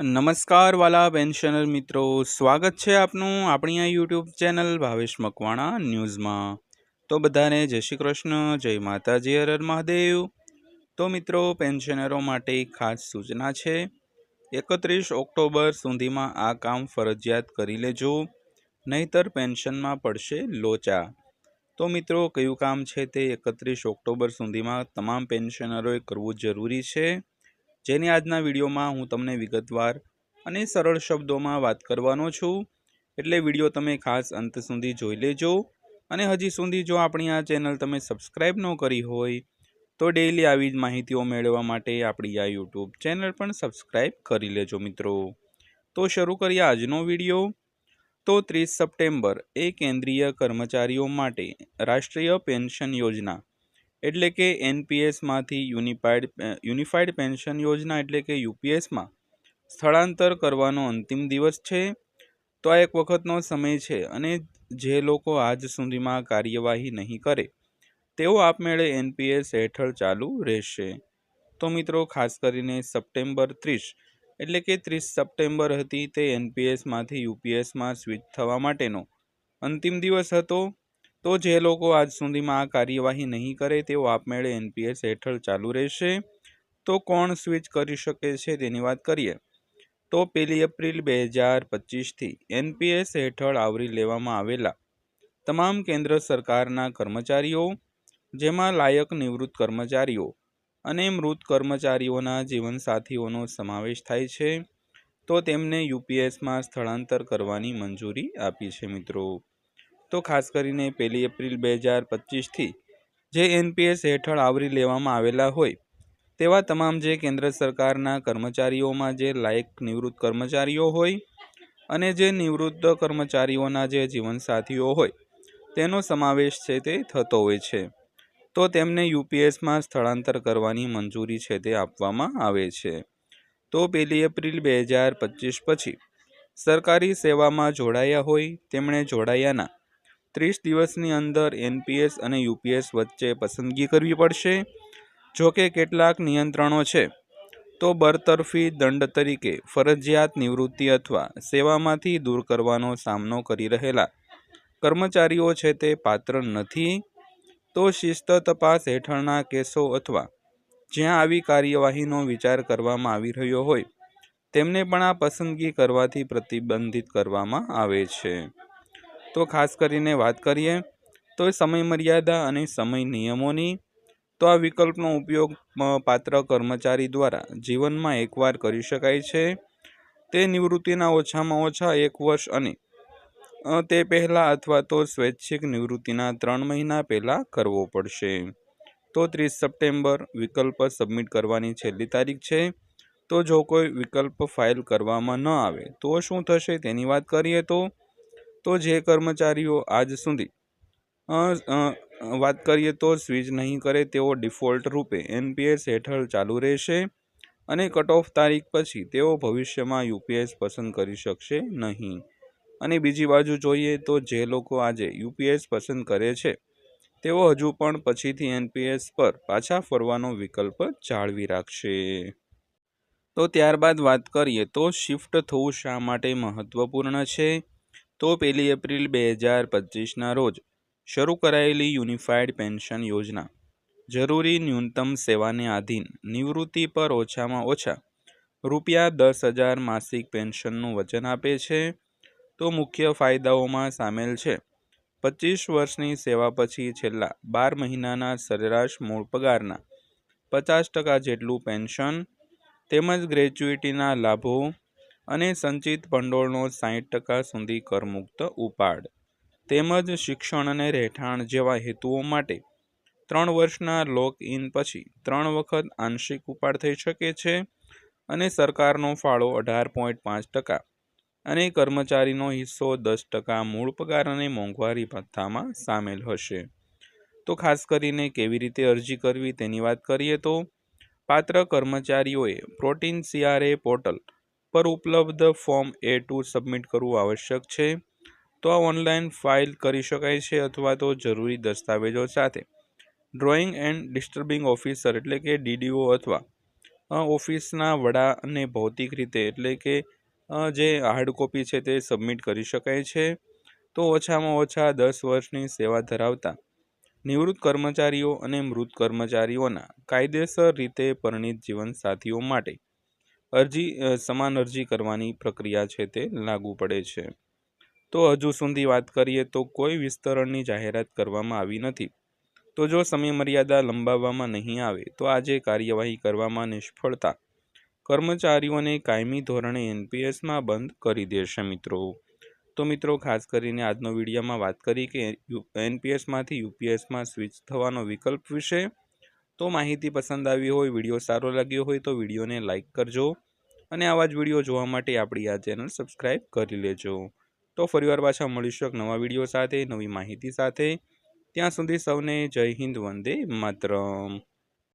નમસ્કાર વાલા પેન્શનર મિત્રો. સ્વાગત છે આપનું આપણી આ યુટ્યુબ ચેનલ ભાવેશ મકવાણા ન્યૂઝમાં. તો બધાને જય શ્રી કૃષ્ણ, જય માતાજી, હર મહાદેવ. તો મિત્રો, પેન્શનરો માટે ખાસ સૂચના છે. એકત્રીસ ઓક્ટોબર સુધીમાં આ કામ ફરજિયાત કરી લેજો, નહીતર પેન્શનમાં પડશે લોચા. તો મિત્રો, કયું કામ છે તે એકત્રીસ ઓક્ટોબર સુધીમાં તમામ પેન્શનરોએ કરવું જરૂરી છે. જેની આજના વિડીયોમાં હું તમને વિગતવાર અને સરળ શબ્દોમાં વાત કરવાનો છું. એટલે વીડિયો તમે ખાસ અંત સુધી જોઈ લેજો અને હજી સુધી જો આપણી આ ચેનલ તમે સબસ્ક્રાઈબ ન કરી હોય, તો ડેઈલી આવી જ માહિતીઓ મેળવવા માટે આપણી આ યુટ્યુબ ચેનલ પણ સબસ્ક્રાઈબ કરી લેજો મિત્રો. તો શરૂ કરીએ આજનો વીડિયો. તો ત્રીસ સપ્ટેમ્બર એ કેન્દ્રીય કર્મચારીઓ માટે રાષ્ટ્રીય પેન્શન યોજના. એટલે કે એનપીએસમાંથી યુનિફાઈડ યુનિફાઈડ પેન્શન યોજના એટલે કે યુપીએસમાં સ્થળાંતર કરવાનો અંતિમ દિવસ છે. તો આ એક વખતનો સમય છે અને જે લોકો આજ સુધીમાં કાર્યવાહી નહીં કરે, તેઓ આપમેળે એનપીએસ હેઠળ ચાલુ રહેશે. તો મિત્રો, ખાસ કરીને સપ્ટેમ્બર ત્રીસ, એટલે કે ત્રીસ સપ્ટેમ્બર હતી તે એનપીએસમાંથી યુપીએસમાં સ્વિચ થવા માટેનો અંતિમ દિવસ હતો. તો જે લોકો આજ સુધીમાં આ કાર્યવાહી નહીં કરે તેઓ આપમેળે એનપીએસ હેઠળ ચાલુ રહેશે. તો કોણ સ્વિચ કરી શકે છે તેની વાત કરીએ. તો પહેલી એપ્રિલ બે હજાર પચીસથી એનપીએસ હેઠળ આવરી લેવામાં આવેલા તમામ કેન્દ્ર સરકારના કર્મચારીઓ, જેમાં લાયક નિવૃત્ત કર્મચારીઓ અને મૃત કર્મચારીઓના જીવનસાથીઓનો સમાવેશ થાય છે, તો તેમને યુપીએસમાં સ્થળાંતર કરવાની મંજૂરી આપી છે મિત્રો. તો ખાસ કરીને પહેલી એપ્રિલ બે હજાર પચીસથી જે એનપીએસ હેઠળ આવરી લેવામાં આવેલા હોય, તેવા તમામ જે કેન્દ્ર સરકારના કર્મચારીઓમાં જે લાયક નિવૃત્ત કર્મચારીઓ હોય અને જે નિવૃત્ત કર્મચારીઓના જે જીવનસાથીઓ હોય, તેનો સમાવેશ છે તે થતો હોય છે. તો તેમને યુપીએસમાં સ્થળાંતર કરવાની મંજૂરી છે તે આપવામાં આવે છે. તો પહેલી એપ્રિલ બે હજાર પચીસ પછી સરકારી સેવામાં જોડાયા હોય, તેમણે જોડાયાના ત્રીસ દિવસની અંદર એનપીએસ અને યુપીએસ વચ્ચે પસંદગી કરવી પડશે. જો કે કેટલાક નિયંત્રણો છે, તો બરતરફી દંડ તરીકે ફરજિયાત નિવૃત્તિ અથવા સેવામાંથી દૂર કરવાનો સામનો કરી રહેલા કર્મચારીઓ છે તે પાત્ર નથી, તો શિસ્ત તપાસ હેઠળના કેસો અથવા જ્યાં આવી કાર્યવાહીનો વિચાર કરવામાં આવી રહ્યો હોય, તેમને પણ આ પસંદગી કરવાથી પ્રતિબંધિત કરવામાં આવે છે. તો ખાસ કરીને વાત કરીએ તો સમય મર્યાદા અને સમય નિયમોની, તો આ વિકલ્પનો ઉપયોગ પાત્ર કર્મચારી દ્વારા જીવનમાં એકવાર કરી શકાય છે. તે નિવૃત્તિના ઓછામાં ઓછા એક વર્ષ અને તે પહેલાં અથવા તો સ્વૈચ્છિક નિવૃત્તિના ત્રણ મહિના પહેલાં કરવો પડશે. તો ત્રીસ સપ્ટેમ્બર વિકલ્પ સબમિટ કરવાની છેલ્લી તારીખ છે. તો જો કોઈ વિકલ્પ ફાઇલ કરવામાં ન આવે તો શું થશે તેની વાત કરીએ તો તો જે કર્મચારીઓ આજ સુધી વાત કરીએ તો સ્વિચ નહીં કરે તેઓ ડિફોલ્ટ રૂપે એનપીએસ હેઠળ ચાલુ રહેશે અને કટ ઓફ તારીખ પછી તેઓ ભવિષ્યમાં યુપીએસ પસંદ કરી શકશે નહીં. અને બીજી બાજુ જોઈએ તો જે લોકો આજે યુપીએસ પસંદ કરે છે, તેઓ હજુ પણ પછીથી એનપીએસ પર પાછા ફરવાનો વિકલ્પ જાળવી રાખશે. તો ત્યારબાદ વાત કરીએ તો શિફ્ટ થવું શા માટે મહત્વપૂર્ણ છે? તો પહેલી એપ્રિલ બે હજાર પચીસના રોજ શરૂ કરાયેલી યુનિફાઈડ પેન્શન યોજના. જરૂરી ન્યૂનતમ સેવાને આધીન નિવૃત્તિ પર ઓછામાં ઓછા રૂપિયા દસ હજાર માસિક પેન્શનનું વચન આપે છે. તો મુખ્ય ફાયદાઓમાં સામેલ છે. પચીસ વર્ષની સેવા પછી છેલ્લા બાર મહિનાના સરેરાશ મૂળ પગારના પચાસ ટકા જેટલું પેન્શન તેમજ ગ્રેચ્યુઇટીના લાભો અને સંચિત ભંડોળનો સાહીઠ ટકા સુધી કરમુક્ત ઉપાડ. તેમજ શિક્ષણ અને રહેઠાણ જેવા હેતુઓ માટે ત્રણ વર્ષના લોક ઇન પછી ત્રણ વખત આંશિક ઉપાડ થઈ શકે છે અને સરકારનો ફાળો અઢાર પોઈન્ટ પાંચ ટકા અને કર્મચારીનો હિસ્સો દસ ટકા મૂળ પગાર અને મોંઘવારી ભથ્થામાં સામેલ હશે. તો ખાસ કરીને કેવી રીતે અરજી કરવી તેની વાત કરીએ તો પાત્ર કર્મચારીઓએ પ્રોટીન સીઆરએ પોર્ટલ પર ઉપલબ્ધ ફોર્મ એ ટુ સબમિટ કરવું આવશ્યક છે. તો આ ઓનલાઈન ફાઇલ કરી શકાય છે અથવા તો જરૂરી દસ્તાવેજો સાથે. ડ્રોઈંગ એન્ડ ડિસ્ટર્બિંગ ઓફિસર એટલે કે ડીડીઓ અથવા ઓફિસના વડાને ભૌતિક રીતે એટલે કે જે હાર્ડ કોપી છે તે સબમિટ કરી શકાય છે. તો ઓછામાં ઓછા દસ વર્ષની સેવા ધરાવતા, નિવૃત્ત કર્મચારીઓ અને મૃત કર્મચારીઓના કાયદેસર રીતે પરિણિત જીવનસાથીઓ માટે અરજી સમાન અરજી કરવાની પ્રક્રિયા છે તે લાગુ પડે છે. તો હજુ સુધી વાત કરીએ તો કોઈ વિસ્તરણની જાહેરાત કરવામાં આવી નથી. તો જો સમય મર્યાદા લંબાવવામાં નહીં આવે, તો આજે કાર્યવાહી કરવામાં નિષ્ફળતા. કર્મચારીઓને કાયમી ધોરણે એનપીએસમાં બંધ કરી દેશે મિત્રો. તો મિત્રો, ખાસ કરીને આજનો વિડીયોમાં વાત કરી કે એનપીએસમાંથી યુપીએસમાં સ્વિચ થવાનો વિકલ્પ વિશે તો માહિતી પસંદ આવી હોય, વીડિયો સારો લાગ્યો હોય તો વિડીયોને લાઇક કરજો અને આવા જ વીડિયો જોવા માટે આપણી આ ચેનલ સબસ્ક્રાઈબ કરી લેજો. તો ફરીવાર પાછા મળીશું એક નવા વીડિયો સાથે, નવી માહિતી સાથે. ત્યાં સુધી સૌને જય હિન્દ, વંદે માતરમ.